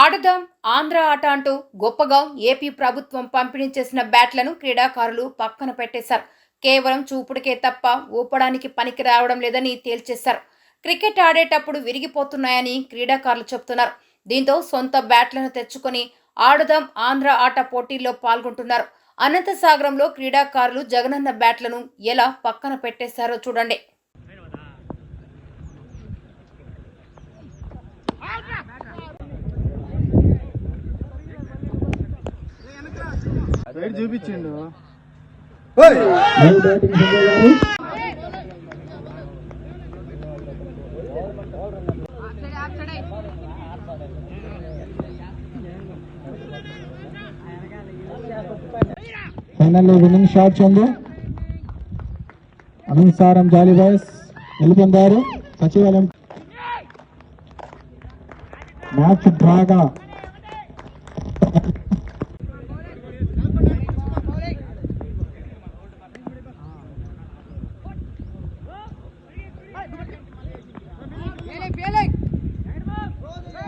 ఆడుదాం ఆంధ్ర ఆట అంటూ గొప్పగా ఏపీ ప్రభుత్వం పంపిణీ చేసిన బ్యాట్లను క్రీడాకారులు పక్కన పెట్టేశారు. కేవలం చూపుడికే తప్ప ఊపడానికి పనికి రావడం లేదని తేల్చేశారు. క్రికెట్ ఆడేటప్పుడు విరిగిపోతున్నాయని క్రీడాకారులు చెబుతున్నారు. దీంతో సొంత బ్యాట్లను తెచ్చుకొని ఆడుదాం ఆంధ్ర ఆట పోటీల్లో పాల్గొంటున్నారు. అనంతసాగరంలో క్రీడాకారులు జగనన్న బ్యాట్లను ఎలా పక్కన పెట్టేశారో చూడండి. Right చూపించిండు. Live batting Sanjay garu final winning shot Chandu Anantasaram jolly boys గెలుపొందారు సచివాలయం. మ్యాచ్ డ్రాగా.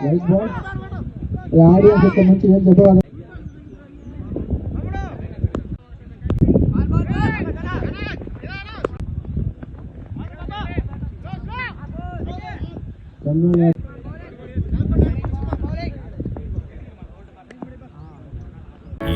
రైట్ బాల్ ఈ ఆడియన్స్ ఇక్కడ నుంచి ఏం చదవాలి చందు గారు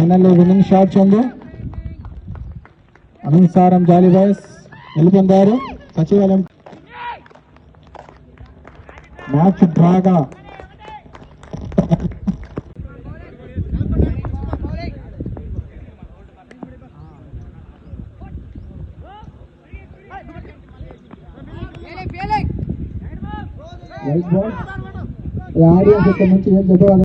Live batting Sanjay garu final winning shot Chandu Anantasaram jolly boys గెలుపొందారు సచివాలయం మ్యాచ్ డ్రాగా. ఆడియన్స్ ఇక్కడ నుంచి ఏం చదవాలి